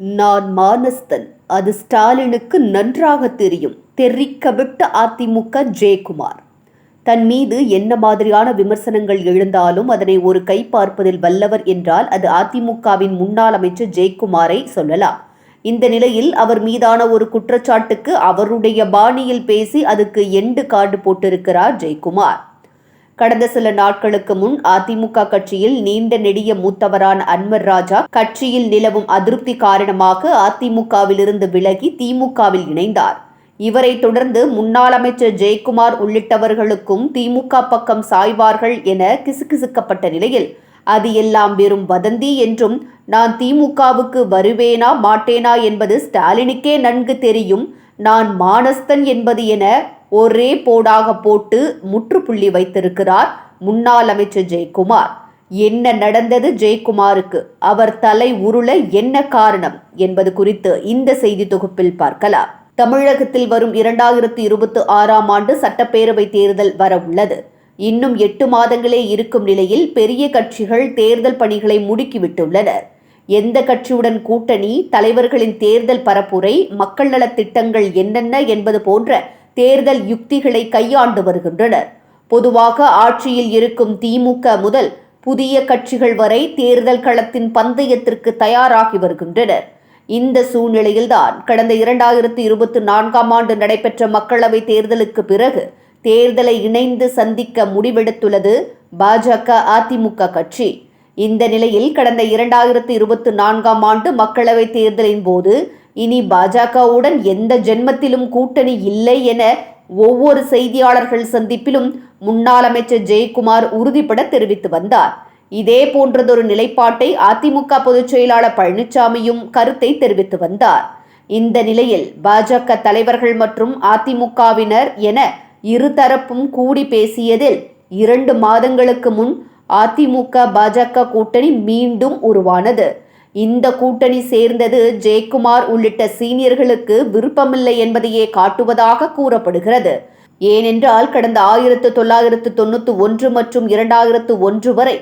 நான் மானஸ்தன். அது ஸ்டாலினுக்கு நன்றாக தெரியும். தெரிக்க விட்ட அதிமுக ஜெயக்குமார். தன் மீது என்ன மாதிரியான விமர்சனங்கள் எழுந்தாலும் அதனை ஒரு கை பார்ப்பதில் வல்லவர் என்றால் அது அதிமுகவின் முன்னாள் அமைச்சர் ஜெயக்குமாரை சொல்லலாம். இந்த நிலையில் அவர் மீதான ஒரு குற்றச்சாட்டுக்கு அவருடைய பாணியில் பேசி அதுக்கு எண்டு கார்டு போட்டிருக்கிறார் ஜெயக்குமார். கடந்த சில நாட்களுக்கு முன் அதிமுக கட்சியில் நீண்ட நெடிய மூத்தவரான அன்வர் ராஜா கட்சியில் நிலவும் அதிருப்தி காரணமாக அதிமுகவிலிருந்து விலகி திமுகவில் இணைந்தார். இவரை தொடர்ந்து முன்னாள் அமைச்சர் ஜெயக்குமார் உள்ளிட்டவர்களுக்கும் திமுக பக்கம் சாய்வார்கள் என கிசுகிசுக்கப்பட்ட நிலையில் அது எல்லாம் வெறும் வதந்தி என்றும் நான் திமுகவுக்கு வருவேனா மாட்டேனா என்பது ஸ்டாலினுக்கே நன்கு தெரியும் நான் மானஸ்தன் என்பது என ஒரே போடாக போட்டு முற்றுப்புள்ளி வைத்திருக்கிறார் முன்னாள் அமைச்சர் ஜெயக்குமார். என்ன நடந்தது ஜெயக்குமாருக்கு? அவர் தலை உருள என்ன காரணம் என்பது குறித்து இந்த செய்தி தொகுப்பில் பார்க்கலாம். தமிழகத்தில் வரும் இரண்டாயிரத்தி இருபத்தி ஆறாம் ஆண்டு சட்டப்பேரவை தேர்தல் வர உள்ளது. இன்னும் எட்டு மாதங்களே இருக்கும் நிலையில் பெரிய கட்சிகள் தேர்தல் பணிகளை முடுக்கிவிட்டுள்ளனர். எந்த கட்சியுடன் கூட்டணி தலைவர்களின் தேர்தல் பரப்புரை மக்கள் நலத் திட்டங்கள் என்னென்ன என்பது போன்ற தேர்தல் யுக்திகளை கையாண்டு வருகின்றனர். பொதுவாக ஆட்சியில் இருக்கும் திமுக முதல் புதிய கட்சிகள் வரை தேர்தல் களத்தின் பந்தயத்திற்கு தயாராகி வருகின்றனர். இந்த சூழ்நிலையில்தான் கடந்த இரண்டாயிரத்தி இருபத்தி நான்காம் ஆண்டு நடைபெற்ற மக்களவை தேர்தலுக்கு பிறகு தேர்தலை இணைந்து சந்திக்க முடிவெடுத்துள்ளது பாஜக அதிமுக கட்சி. இந்த நிலையில் கடந்த இரண்டாயிரத்தி இருபத்தி நான்காம் ஆண்டு மக்களவை தேர்தலின் போது இனி பாஜகவுடன் எந்த ஜென்மத்திலும் கூட்டணி இல்லை என ஒவ்வொரு செய்தியாளர்கள் சந்திப்பிலும் முன்னாள் அமைச்சர் ஜெயக்குமார் உறுதிபட தெரிவித்து வந்தார். இதே போன்றதொரு நிலைப்பாட்டை அதிமுக பொதுச் செயலாளர் பழனிசாமியும் கருத்தை தெரிவித்து வந்தார். இந்த நிலையில் பாஜக தலைவர்கள் மற்றும் அதிமுகவினர் என இருதரப்பும் கூடி பேசியதில் இரண்டு மாதங்களுக்கு முன் அதிமுக பாஜக கூட்டணி மீண்டும் உருவானது. இந்த கூட்டணி சேர்ந்தது ஜெயக்குமார் உள்ளிட்ட சீனியர்களுக்கு விருப்பமில்லை என்பதையே காட்டுவதாக கூறப்படுகிறது. ஏனென்றால் கடந்த ஆயிரத்து தொள்ளாயிரத்து தொண்ணூற்று ஒன்று மற்றும் இரண்டாயிரத்து ஒன்று வரை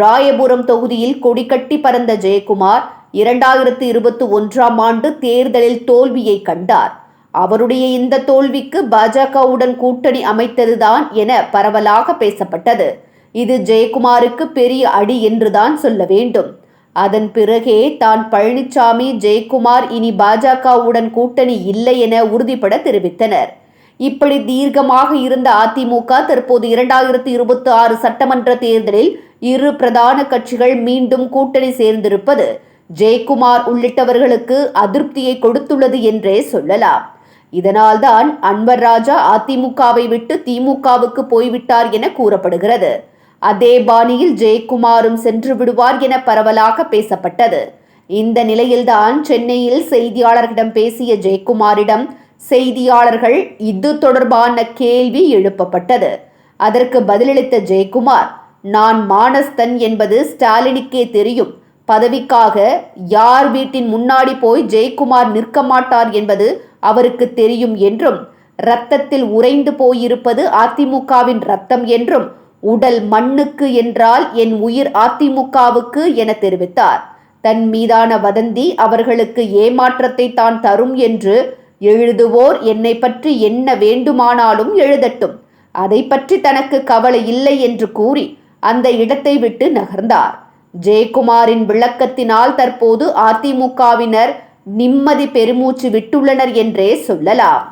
ராயபுரம் தொகுதியில் கொடிக்கட்டி பறந்த ஜெயக்குமார் இரண்டாயிரத்து இருபத்தி ஒன்றாம் ஆண்டு தேர்தலில் தோல்வியை கண்டார். அவருடைய இந்த தோல்விக்கு பாஜகவுடன் கூட்டணி அமைத்ததுதான் என பரவலாக பேசப்பட்டது. இது ஜெயக்குமாருக்கு பெரிய அடி என்றுதான் சொல்ல வேண்டும். அதன் பிறகே தான் பழனிசாமி ஜெயக்குமார் இனி பாஜகவுடன் கூட்டணி இல்லை என உறுதிபட தெரிவித்தனர். இப்படி தீர்க்கமாக இருந்த அதிமுக தற்போது இரண்டாயிரத்தி இருபத்தி ஆறு சட்டமன்ற தேர்தலில் இரு பிரதான கட்சிகள் மீண்டும் கூட்டணி சேர்ந்திருப்பது ஜெயக்குமார் உள்ளிட்டவர்களுக்கு அதிருப்தியை கொடுத்துள்ளது என்றே சொல்லலாம். இதனால்தான் அன்வர் ராஜா அதிமுகவை விட்டு திமுகவுக்கு போய்விட்டார் என கூறப்படுகிறது. அதே பாணியில் ஜெயக்குமாரும் சென்று விடுவார் என பரவலாக பேசப்பட்டது. இந்த நிலையில்தான் சென்னையில் செய்தியாளர்களிடம் பேசிய ஜெயக்குமாரிடம் செய்தியாளர்கள் இது தொடர்பான கேள்வி எழுப்பப்பட்டது. அதற்கு பதிலளித்த ஜெயக்குமார் நான் மானஸ்தன் என்பது ஸ்டாலினுக்கே தெரியும். பதவிக்காக யார் வீட்டின் முன்னாடி போய் ஜெயக்குமார் நிற்க மாட்டார் என்பது அவருக்கு தெரியும் என்றும் ரத்தத்தில் உறைந்து போயிருப்பது அதிமுகவின் ரத்தம் என்றும் உடல் மண்ணுக்கு என்றால் என் உயிர் அதிமுகவுக்கு என தெரிவித்தார். தன் மீதான வதந்தி அவர்களுக்கு ஏமாற்றத்தை தான் தரும் என்று எழுதுவோர் என்னை பற்றி என்ன வேண்டுமானாலும் எழுதட்டும். அதை பற்றி தனக்கு கவலை இல்லை என்று கூறி அந்த இடத்தை விட்டு நகர்ந்தார். ஜெயக்குமாரின் விளக்கத்தினால் தற்போது அதிமுகவினர் நிம்மதி பெருமூச்சு விட்டுள்ளனர் என்றே சொல்லலாம்.